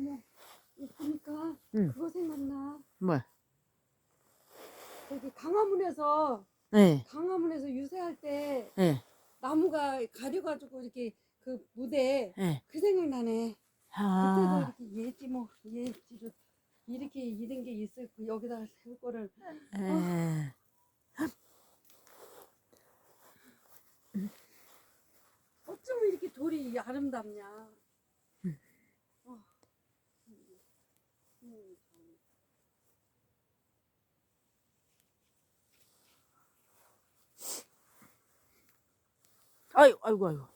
어머, 있으니까 응. 그거 생각나. 뭐? 저기 강화문에서 네, 강화문에서 유세할 때 네, 나무가 가려가지고 이렇게 그 무대 네. 그 생각나네. 아, 그때도 이렇게 예지 뭐 예지를 이렇게 이런 게 있을 거 여기다가 세울 거를 예. 어쩌면 이렇게 돌이 아름답냐. 음, 참. 아이고, 아이고, 아이고.